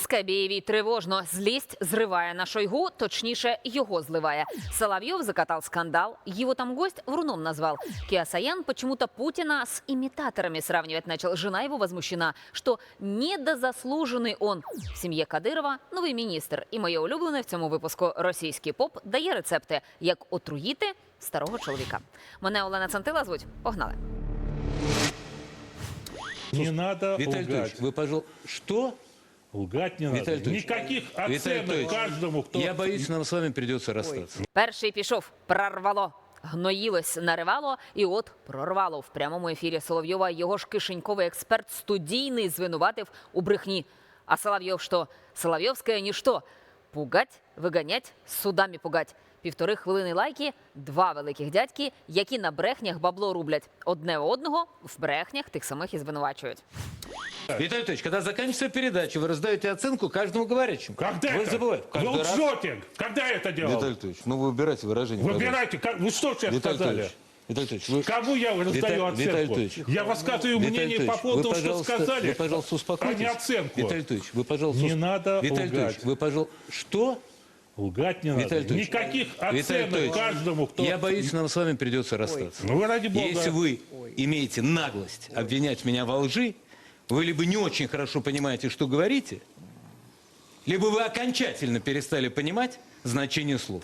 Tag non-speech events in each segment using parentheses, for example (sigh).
Серйозно, Скабєєві тривожно. Злість зриває на Шойгу, точніше, його зливає. Соловьев закатал скандал, его там гость вруном назвал. Киасаян почему-то Путина с имитаторами сравнивать начал. Жена его возмущена, что недозаслужений он. В сім'ї Кадирова новий міністр. І моє улюблене в цьому випуску російський поп дає рецепти, як отруїти старого чоловіка. Мене Олена Цантила звуть. Погнали. Не надо Виталий лгать. Вы, пожалуй, что? Лгать не надо. Никаких оценок каждому, кто... Я боюсь, нам с вами придется расстаться. Перший пішов, прорвало. Гноїлось, наривало, і от прорвало в прямому ефірі Соловйова. Його ж кишеньковий експерт студійний звинуватив у брехні. А Соловйов що? Соловйовське ніщо. Пугать, виганять, судами пугать. Півтори хвилини лайки, два великих дядьки, які на брехнях бабло рублять. Одне одного в брехнях тих самих і звинувачують. Виталий Анатольевич, когда заканчивается передача, вы раздаете оценку каждому говорящему. Когда Вы это? забываете. Вы Каждый раз. лжете. Когда я это делал? Виталий Анатольевич, ну вы выбирайте выражение. пожалуйста. Выбирайте. Как- Вы что сейчас Виталий сказали? Анатольевич, Виталий Анатольевич, вы... Кому я раздаю Вита- Виталий оценку? Анатольевич. Я высказываю Виталий мнение по Анатольевич, поводу вы, того, что пожалуйста, сказали, Вы, пожалуйста, а успокойтесь. не оценку. Виталий Анатольевич, вы, пожалуйста... Не усп- надо Виталий лгать. Анатольевич, вы, пожалуйста... Что? Лгать не надо. Виталий Анатольевич, Никаких Виталий оценок Анатольевич, каждому, кто... Я боюсь, нам с вами придется расстаться. Ну вы ради бога. Если вы имеете наглость обвинять меня во лжи, вы либо не очень хорошо понимаете, что говорите, либо вы окончательно перестали понимать значение слов.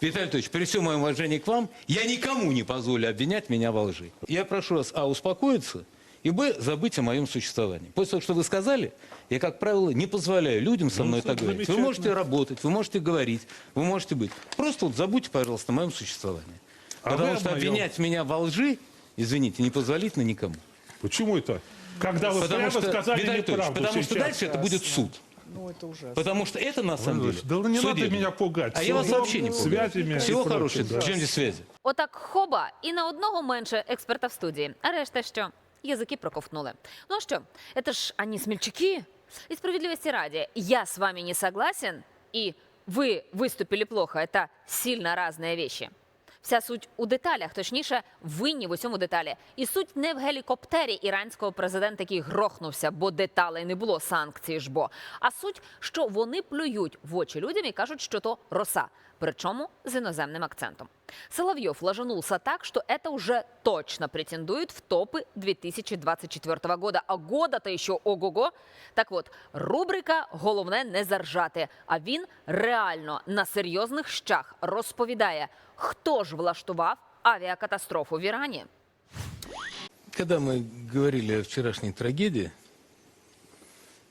Виталий Анатольевич, при всем моем уважении к вам, я никому не позволю обвинять меня во лжи. Я прошу вас, а, успокоиться, и, б, забыть о моем существовании. После того, что вы сказали, я, как правило, не позволяю людям со Ну, мной это так говорить. Вы замечательно. можете работать, вы можете говорить, вы можете быть. Просто вот забудьте, пожалуйста, о моем существовании. А Потому вы о что моем. обвинять меня во лжи, извините, непозволительно никому. Почему это? Когда вы Потому прямо что, сказали Виталий Анатольевич, неправду потому что сейчас. дальше это будет суд. Ну, это ужасно. Потому что это на самом деле Да не надо судебное. меня пугать. А я вас Судом, вообще не пугаю. связями и Всего прочее, хорошего. да. Чем здесь связи? Отак хоба, і на одного менше експерта в студії. А решта що? Язики проковтнули. Ну а что, это ж они смельчаки. И справедливости ради, я с вами не согласен, и вы выступили плохо. Это сильно разные вещи. Вся суть у деталях, точніше, винні в усьому деталі. І суть не в гелікоптері іранського президента, який грохнувся, бо деталей не було санкції ж бо. А суть, що вони плюють в очі людям і кажуть, що то роса. Причому з іноземним акцентом. Соловьев ложанулся так, что это уже точно претендует в топы 2024 года. А года-то еще ого-го. Так от, рубрика Головне не заржати. А він реально на серйозних щах розповідає, хто ж влаштував авіакатастрофу в Ірані. Когда мы говорили о вчерашней трагедии,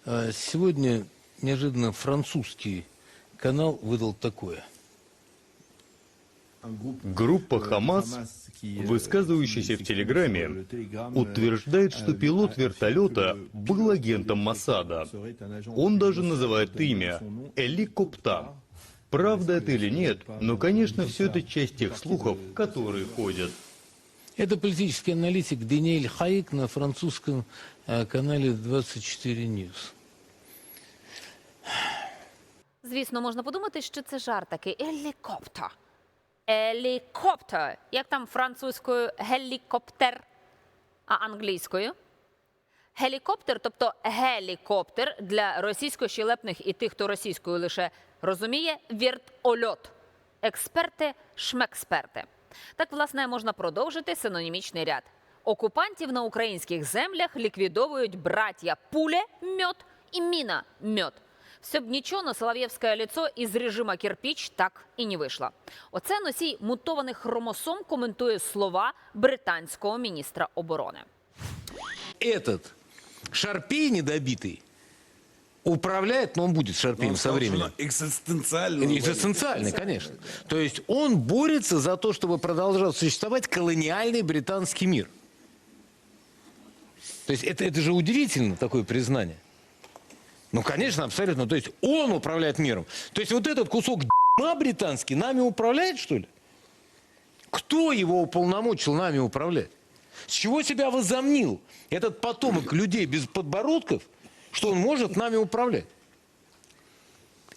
а, сегодня неожиданно французский канал выдал такое. Группа «Хамас», высказывающаяся в Телеграме, утверждает, что пилот вертолета был агентом Масада. Он даже называет имя – Эликопта. Правда это или нет, но, конечно, все это часть тех слухов, которые ходят. Это политический аналитик Даниэль Хаик на французском э, канале 24 News. Звісно, можна подумати, що це жарт такий елікоптер. Елікоптер. Як там французькою гелікоптер, а англійською? Гелікоптер, тобто гелікоптер для російсько-щелепних і тих, хто російською лише розуміє, віртольот. Експерти, шмексперти. Так, власне, можна продовжити синонімічний ряд. Окупантів на українських землях ліквідовують браття пуле мьот і міна мьот. Все б нічого, но Солов'євське лицо із режима кирпіч так і не вийшло. Оце носій мутованих хромосом коментує слова британського міністра оборони. Этот шарпей недобитый управляет, но он будет шарпеем со временем. Экзистенциально. Экзистенциальный, конечно. То есть он борется за то, чтобы продолжал существовать колониальный британский мир. То есть это, это же удивительно, такое признание. Ну, конечно, абсолютно. То есть он управляет миром. То есть вот этот кусок дерьма британский нами управляет, что ли? Кто его уполномочил нами управлять? С чего себя возомнил этот потомок людей без подбородков, что он может нами управлять?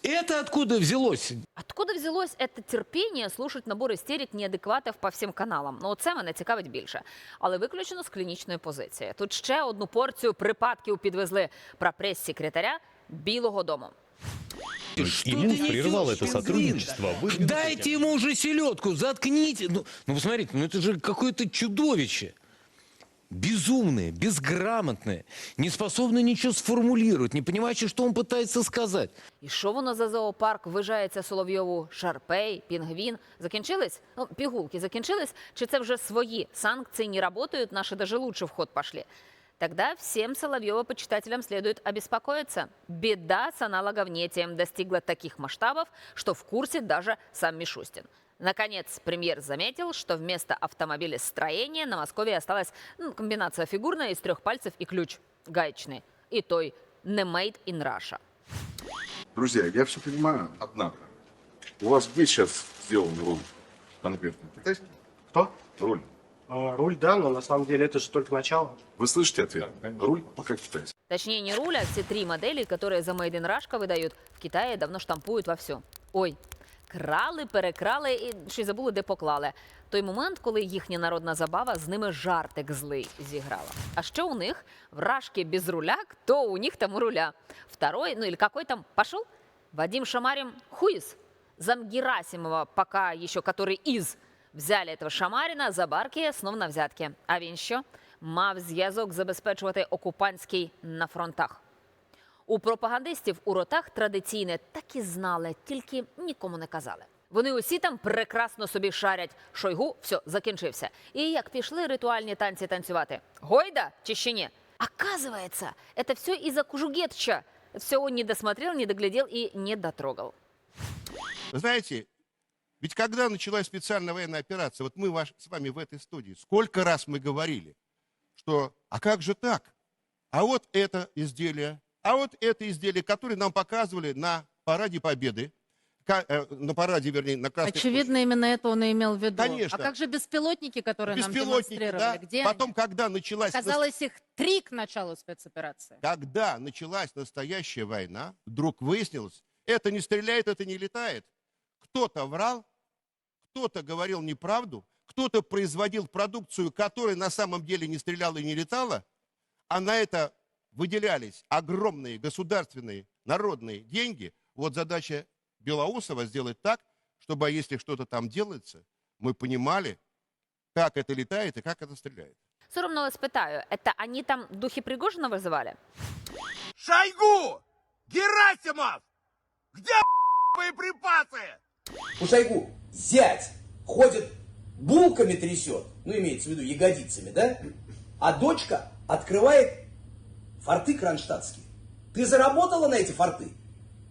Это откуда взялось? Откуда взялось это терпіння слушать набор істерик неадекватів по всім каналам? Ну, це мене цікавить більше. Але виключено з клінічної позиції. Тут ще одну порцію припадків підвезли про прес-секретаря Білого Дому. Что Ему ты несешь, прервал это пингвин? сотрудничество. выдвинутый Дайте ему уже селедку, заткните. Ну, ну посмотрите, ну это же какое-то чудовище. Безумное, безграмотное, не способное ничего сформулировать, не понимающее, что он пытается сказать. І що воно за зоопарк ввижається Соловйову? Шарпей, пінгвін. Закінчились? Ну, пігулки закінчились? Чи це вже свої санкции не работают, наши даже лучше в ход пошли? Тогда всем Соловьева-почитателям следует обеспокоиться. Беда с аналоговнетием достигла таких масштабов, что в курсе даже сам Мишустин. Наконец, премьер заметил, что вместо автомобилестроения на Москве осталась ну, комбинация фигурная из трех пальцев и ключ гаечный. И той не made in Russia. Друзья, я все понимаю, однако. У вас где сейчас сделан руль конкретно? Китайский? Кто? Руль. А, руль, да, но на самом деле это же только начало. Вы слышите ответ? Руль пока китайский. Точнее, не руль, а все три модели, которые за Made in Russia выдают, в Китаї давно штампують вовсю. Ой, крали, перекрали і ще й забули, де поклали. Той момент, коли їхня народна забава з ними жартик злий зіграла. А що у них? Вражки без руля, кто у них там у руля? Второй, ну или какой там, пошел? Вадим Шамарин хуис. Зам Герасимова, пока еще который из. Взяли этого Шамарина за барки, знов на взятки. А він що? Мав зв'язок забезпечувати окупантський на фронтах. У пропагандистів у ротах традиційне так і знали, тільки нікому не казали. Вони усі там прекрасно собі шарять. Шойгу, все, закінчився. І як пішли ритуальні танці танцювати? Гойда чи ще ні? Оказывается, это все из-за Кужугетча. Все он не досмотрел, не доглядел и не дотрогал. Вы знаете, ведь когда началась специальная военная операция, вот мы ваш- с вами в этой студии, сколько раз мы говорили, что а как же так? А вот это изделие, а вот это изделие, которое нам показывали на параде Победы, э, на параде, вернее, на Красной Очевидно, именно это он и имел в виду. Конечно. А как же беспилотники, которые нам Беспилотники, демонстрировали? да. Где Потом, они? когда началась... Казалось, их три к началу спецоперации. Когда началась настоящая война, вдруг выяснилось, это не стреляет, это не летает. Кто-то врал, кто-то говорил неправду, кто-то производил продукцию, которая на самом деле не стреляла и не летала, а на это выделялись огромные государственные народные деньги. Вот задача Белоусова сделать так, чтобы, а если что-то там делается, мы понимали, как это летает и как это стреляет. Соромно вас питаю, это они там духи Пригожина вызывали? Шойгу! Герасимов! Где боеприпасы? У Шойгу зять ходит, булками трясет, ну, имеется в виду ягодицами, да? А дочка открывает форты кронштадтские. Ты заработала на эти форты?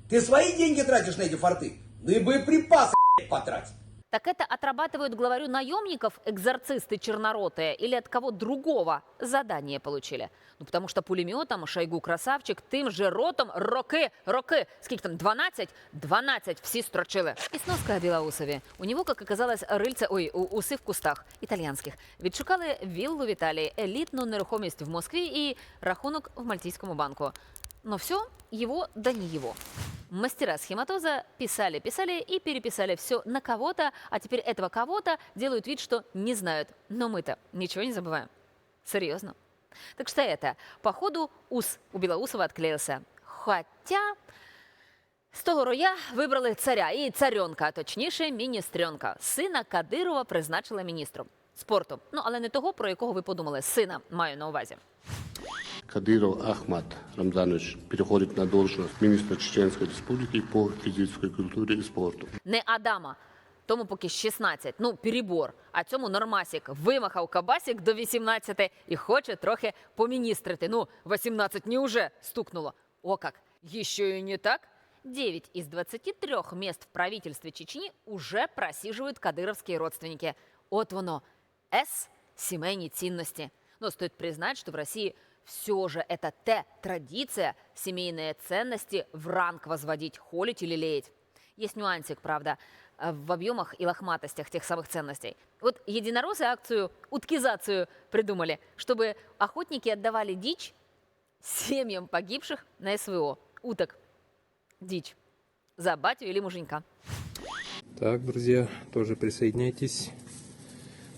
Ты свои деньги тратишь на эти форты? Ну и боеприпасы блядь, потрать. Так это отрабатывают главарю наемников экзорцисты черноротые или от кого другого задание получили? Ну, потому что пулеметом Шойгу красавчик тим же ротом роки, роки, скільки там, 12? 12 всі строчили. І сноска о Білоусові. У нього, як оказалось, рильце, ой, у- уси в кустах італіянських. Відшукали віллу в Італії, елітну нерухомість в Москві і рахунок в Мальтійському банку. Но все его да не его. Мастера схематоза писали, писали и переписали все на кого-то, а теперь этого кого-то делают вид, что не знают. Но мы-то ничего не забываем. Серьезно. Так что это, походу, ус у Белоусова отклеился. Хотя з того роя вибрали царя і царьонка, а точніше міністрьонка. Сина Кадирова призначили міністром спорту. Ну, але не того, про якого ви подумали. Сина маю на увазі. Кадыров Ахмад Рамзанович переходит на должность министра Чеченской Республики по физической культуре и спорту. не Адама. Тому поки 16, ну перебор. А цьому нормасік вимахав кабасік до 18 і хоче трохи поміністрити. Ну, 18 не уже стукнуло. О как, еще и не так. 9 из 23 мест в правительстве Чечни уже просиживают кадыровские родственники. От воно. С. Семейні цінності. Но стоит признать, что в России все же это Т. Традиция семейные ценности в ранг возводить, холить или леять. Есть нюансик, правда. э, в объемах и лохматостях тех самых ценностей. Вот единороссы акцию «Уткизацию» придумали, чтобы охотники отдавали дичь семьям погибших на СВО. Уток. Дичь. За батю или муженька. Так, друзья, тоже присоединяйтесь.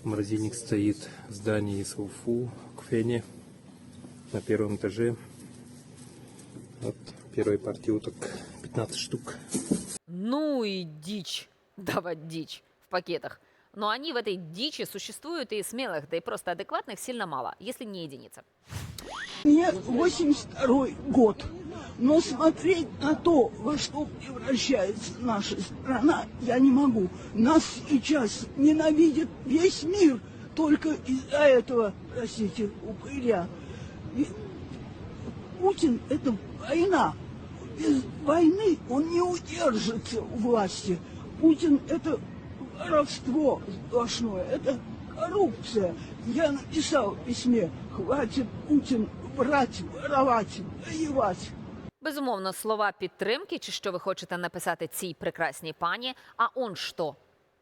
Морозильник стоит в здании СУФУ к Фене на первом этаже. Вот первой партии уток 15 штук. Ну и дичь. Давать дичь в пакетах. Но они в этой дичи существуют и смелых, да и просто адекватных сильно мало, если не единица. Мне 82 год. Но смотреть на то, во что превращается наша страна, я не могу. Нас сейчас ненавидит весь мир только из-за этого, простите, упыря. И Путин – это война. Без войны он не удержится у власти. Путин – это воровство сплошное, это коррупция. Я написал в письме, хватит Путин брать, воровать, воевать. Безумовно, слова підтримки, чи що ви хочете написати цій прекрасній пані. А он что?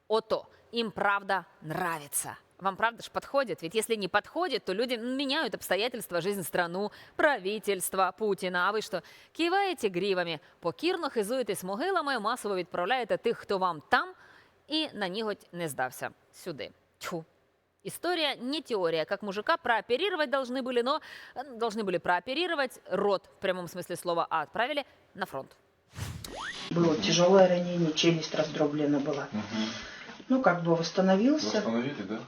Ото, им правда нравится. Вам правда ж подходит? Ведь если не подходит, то люди меняют обстоятельства, жизнь, страну, правительство, Путіна. А ви що, киваєте грівами, покірно хизуєтесь могилами, масово відправляєте тих, хто вам там, і на ніготь не здався сюди. Тьфу. История не теория. Как мужика прооперировать должны были, но э, должны были прооперировать рот в прямом смысле слова, а отправили на фронт. Было тяжелое ранение, челюсть раздроблена была. Ну, как бы восстановился. Восстановили, да?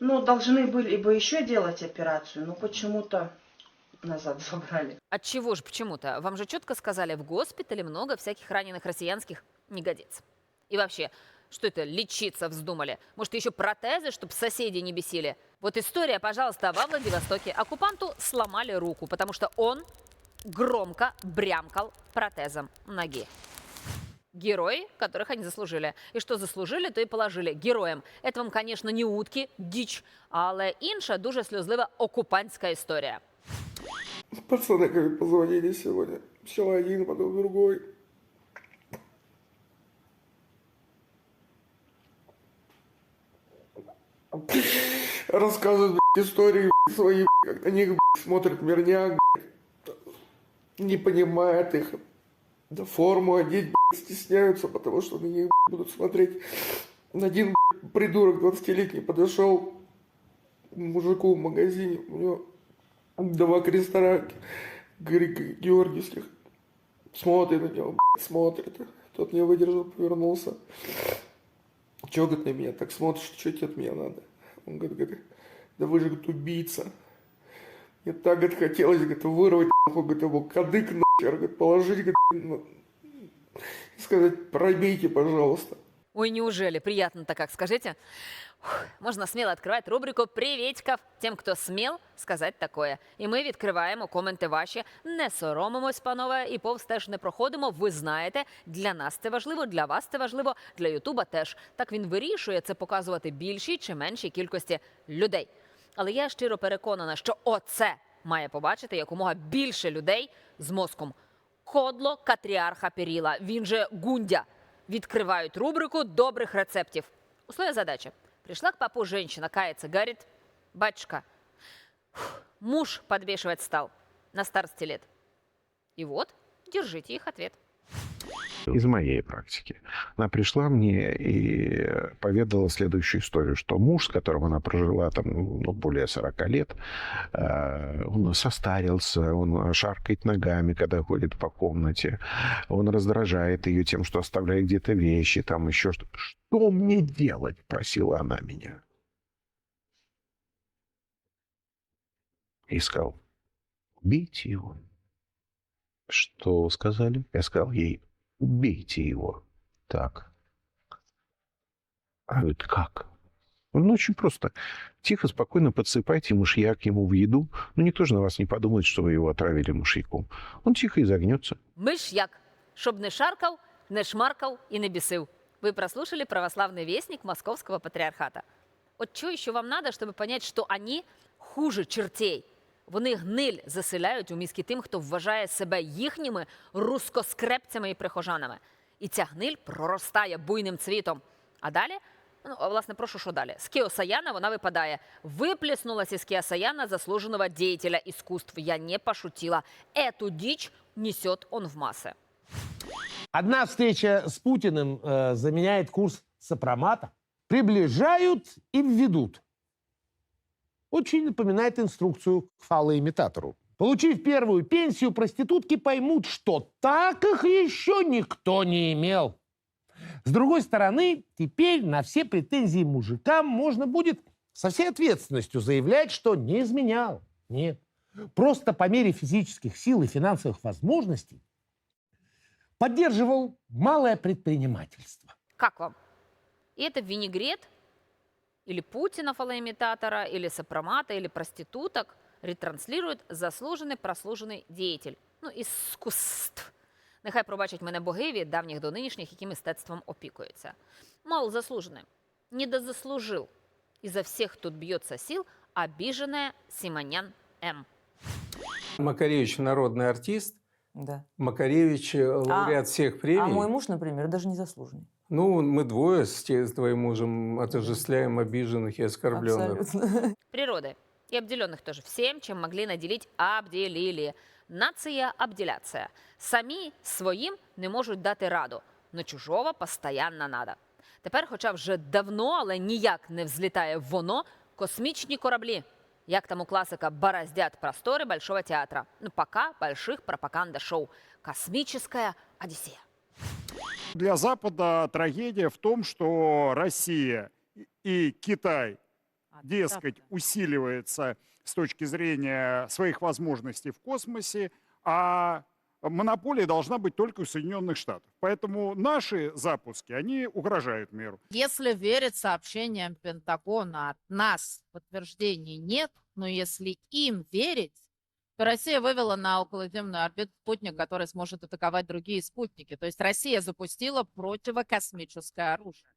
Ну, должны были бы еще делать операцию, но почему-то назад (laughs) забрали. От чего же почему-то? Вам же четко сказали, в госпитале много всяких раненых россиянских не годится. И вообще, что это лечиться вздумали? Может, еще протезы, чтобы соседи не бесили? Вот история, пожалуйста, во Владивостоке. Оккупанту сломали руку, потому что он громко брямкал протезом ноги Герои, которых они заслужили. І що заслужили, то і положили героям. Это вам, конечно, не утки, діч, але інша дуже сльозлива окупантська історія. Пацаны как позвонили сегодня. Сначала один, потом другой. Рассказывают блядь, истории блядь, свои, блядь, как на них блядь, смотрят мирняк, блядь, не понимает их. Да форму одеть блядь, стесняются, потому что на них блядь, будут смотреть. Один блядь, придурок 20-летний подошел мужику в магазине, у него два креста георгиевских. Смотрит на него, блядь, смотрит. Тот не выдержал, повернулся. Чего, говорит, на меня так смотришь, что тебе от меня надо? Он говорит, говорит, да вы же, говорит, убийца. Мне так, говорит, хотелось, говорит, вырвать, нахуй, говорит, его кадык, говорит, ну, сказать, пробейте, пожалуйста. Ой, неужели? Приятно-то как, скажите? Ух, Можна сміло відкривати рубрику «Привітькав» тим, хто смів сказати такое. І ми відкриваємо коменти ваші. Не соромимось, панове, і повз теж не проходимо. Ви знаєте, для нас це важливо, для вас це важливо, для Ютуба теж. Так він вирішує це показувати більшій чи меншій кількості людей. Але я щиро переконана, що оце має побачити якомога більше людей з мозком. Кодло Катріарха Періла, він же Гундя. Відкривають рубрику добрих рецептів. Условия задачи. Пришла к папу женщина, кается, говорит, батюшка, фух, муж подвешивать стал на старости лет. И вот, держите их ответ. из моей практики. Она пришла мне и поведала следующую историю, что муж, с которым она прожила там ну, более 40 лет, э, он состарился, он шаркает ногами, когда ходит по комнате, он раздражает ее тем, что оставляет где-то вещи, там еще что. Что мне делать? Просила она меня. И сказал, убейте его. Что сказали? Я сказал ей, убейте его. Так. А говорит, как? Ну, очень просто. Тихо, спокойно подсыпайте мышьяк ему в еду. Ну, никто же на вас не подумает, что вы его отравили мышьяком. Он тихо изогнется. Мышьяк, щоб не шаркав, не шмаркав и не бесил. Вы прослушали православный вестник Московского патриархата. От чого еще вам надо, чтобы понять, что они хуже чертей? Вони гниль заселяють у мізки тим, хто вважає себе їхніми рускоскрепцями і прихожанами. І ця гниль проростає буйним цвітом. А далі, ну, а, власне, прошу, що далі? З Кіосаяна вона випадає. Выплеснулась из Киосаяна заслуженного деятеля искусств. Я не пошутила. Эту дичь несет он в массы. Одна встреча с Путиным э, заменяет курс сопромата. Приближают и введут. Очень напоминает инструкцию к фалоимитатору. Получив первую пенсию, проститутки поймут, что так их еще никто не имел. С другой стороны, теперь на все претензии мужикам можно будет со всей ответственностью заявлять, что не изменял. Нет. Просто по мере физических сил и финансовых возможностей поддерживал малое предпринимательство. Как вам? И это винегрет или Путина фалоимитатора, или сопромата, или проституток ретранслирует заслужений прослужений діятель. Ну, іскусств. Нехай пробачать мене боги від давніх до нинішніх, які мистецтвом опікуються. Мол, заслужений. Не дозаслужил. Изо всех тут бьется сил обиженная Симонян М. Макаревич народный артист. Да. Макаревич э, лауреат всех премий. А мой муж, например, даже не заслуженный. Ну, мы двое с, те- с твоим мужем отождествляем обиженных и оскорбленных. Абсолютно. (laughs) Природы и обделенных тоже всем, чем могли наделить, обделили. Нація обделяться. Самі своїм не можуть дати раду, но чужого постоянно надо. Тепер, хоча вже давно, але ніяк не взлітає воно, космічні кораблі. Як там у класика бороздят простори Большого театра. Ну, пока больших пропаганда-шоу. Космическая Одиссея. Для Запада трагедия в том, что Россия и Китай, дескать, усиливается с точки зрения своих возможностей в космосе, а монополия должна быть только у Соединенных Штатов. Поэтому наши запуски, они угрожают миру. Если верить сообщениям Пентагона от нас, подтверждений нет, но если им верить, то Россия вывела на околоземную орбиту спутник, который сможет атаковать другие спутники. То есть Россия запустила противокосмическое оружие.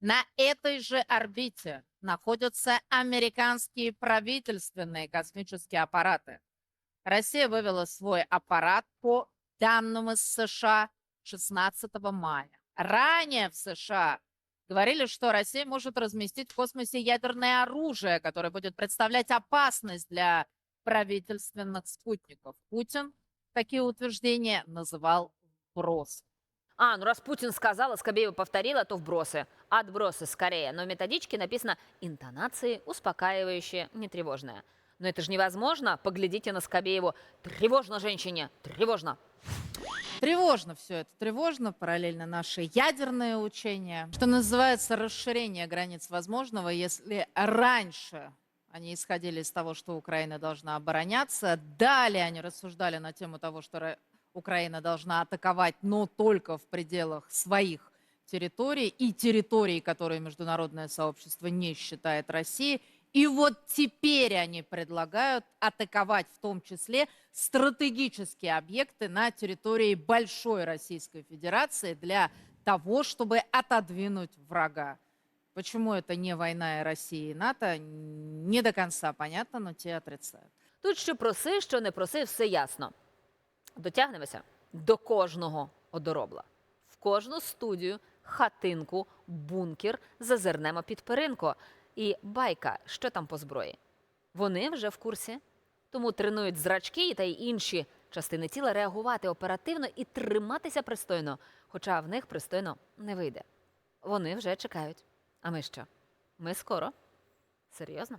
На этой же орбите находятся американские правительственные космические аппараты. Россия вывела свой аппарат по данным из США 16 мая. Ранее в США говорили, что Россия может разместить в космосе ядерное оружие, которое будет представлять опасность для правительственных спутников. Путин такие утверждения называл вброс. А, ну раз Путин сказал, а Скобеева повторила, то вбросы. Отбросы скорее. Но в методичке написано интонации успокаивающие, не тревожные. Но это же невозможно. Поглядите на Скобееву. Тревожно женщине, тревожно. Тревожно все это, тревожно, параллельно наши ядерные учения, что называется расширение границ возможного, если раньше они исходили из того, что Украина должна обороняться, далее они рассуждали на тему того, что Ра- Украина должна атаковать, но только в пределах своих территорий и территорий, которые международное сообщество не считает Россией. И вот теперь они предлагают атаковать в том числе стратегические объекты на территории Большой Российской Федерации для того, чтобы отодвинуть врага. Почему это не война и России НАТО, не до конца понятно, но те отрицают. Тут що проси, що не проси, все ясно. Дотягнемося до кожного одоробла. В кожну студію, хатинку, бункер зазирнемо під перинку. І байка, що там по зброї. Вони вже в курсі, тому тренують зрачки та й інші частини тіла реагувати оперативно і триматися пристойно, хоча в них пристойно не вийде. Вони вже чекають. А ми що? Ми скоро? Серйозно?